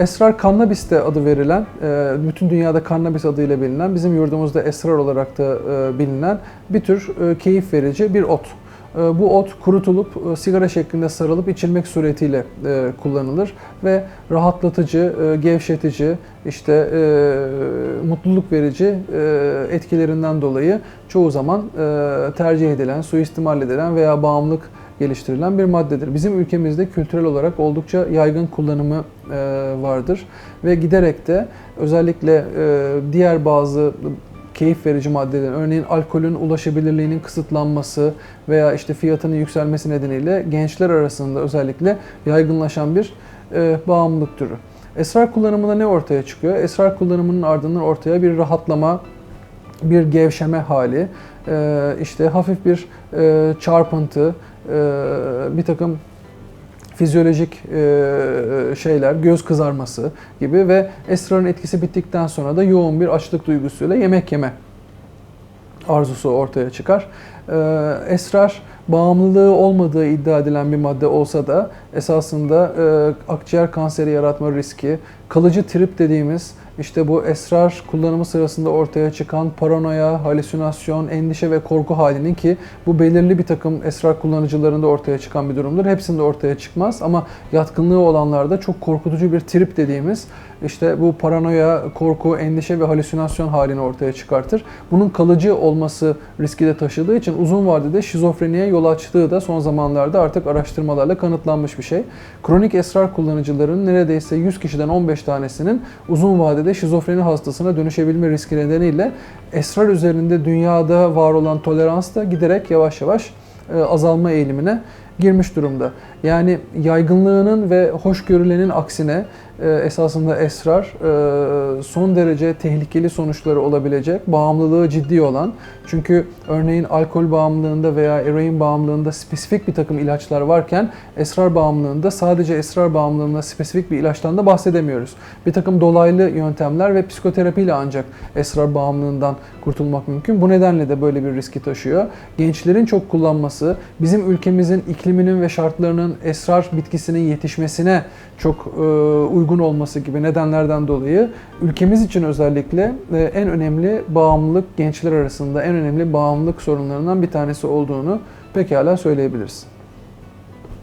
Esrar kannabis de adı verilen, e, bütün dünyada kannabis adıyla bilinen, bizim yurdumuzda esrar olarak da e, bilinen bir tür e, keyif verici bir ot. Bu ot kurutulup sigara şeklinde sarılıp içilmek suretiyle kullanılır ve rahatlatıcı, gevşetici, işte mutluluk verici etkilerinden dolayı çoğu zaman tercih edilen, suistimal edilen veya bağımlılık geliştirilen bir maddedir. Bizim ülkemizde kültürel olarak oldukça yaygın kullanımı e, vardır ve giderek de özellikle e, diğer bazı keyif verici maddelerin, örneğin alkolün ulaşabilirliğinin kısıtlanması veya işte fiyatının yükselmesi nedeniyle gençler arasında özellikle yaygınlaşan bir e, bağımlılık türü. Esrar kullanımında ne ortaya çıkıyor? Esrar kullanımının ardından ortaya bir rahatlama, bir gevşeme hali, işte hafif bir çarpıntı, bir takım fizyolojik e, şeyler, göz kızarması gibi ve esrarın etkisi bittikten sonra da yoğun bir açlık duygusuyla yemek yeme arzusu ortaya çıkar. E, Esrar bağımlılığı olmadığı iddia edilen bir madde olsa da esasında e, akciğer kanseri yaratma riski, kalıcı trip dediğimiz işte bu esrar kullanımı sırasında ortaya çıkan paranoya, halüsinasyon, endişe ve korku halinin ki bu belirli bir takım esrar kullanıcılarında ortaya çıkan bir durumdur. Hepsinde ortaya çıkmaz ama yatkınlığı olanlarda çok korkutucu bir trip dediğimiz işte bu paranoya, korku, endişe ve halüsinasyon halini ortaya çıkartır. Bunun kalıcı olması riski de taşıdığı için uzun vadede şizofreniye yol açtığı da son zamanlarda artık araştırmalarla kanıtlanmış bir şey. Kronik esrar kullanıcılarının neredeyse 100 kişiden 15 tanesinin uzun vadede şizofreni hastasına dönüşebilme riski nedeniyle esrar üzerinde dünyada var olan tolerans da giderek yavaş yavaş e, azalma eğilimine girmiş durumda. Yani yaygınlığının ve hoşgörülenin aksine esasında esrar e, son derece tehlikeli sonuçları olabilecek, bağımlılığı ciddi olan. Çünkü örneğin alkol bağımlılığında veya eroin bağımlılığında spesifik bir takım ilaçlar varken esrar bağımlılığında sadece esrar bağımlılığında spesifik bir ilaçtan da bahsedemiyoruz. Bir takım dolaylı yöntemler ve psikoterapiyle ancak esrar bağımlılığından kurtulmak mümkün. Bu nedenle de böyle bir riski taşıyor. Gençlerin çok kullanması, bizim ülkemizin ikliminin ve şartlarının esrar bitkisinin yetişmesine çok e, uygun olması gibi nedenlerden dolayı ülkemiz için özellikle e, en önemli bağımlılık gençler arasında en önemli bağımlılık sorunlarından bir tanesi olduğunu pekala söyleyebiliriz.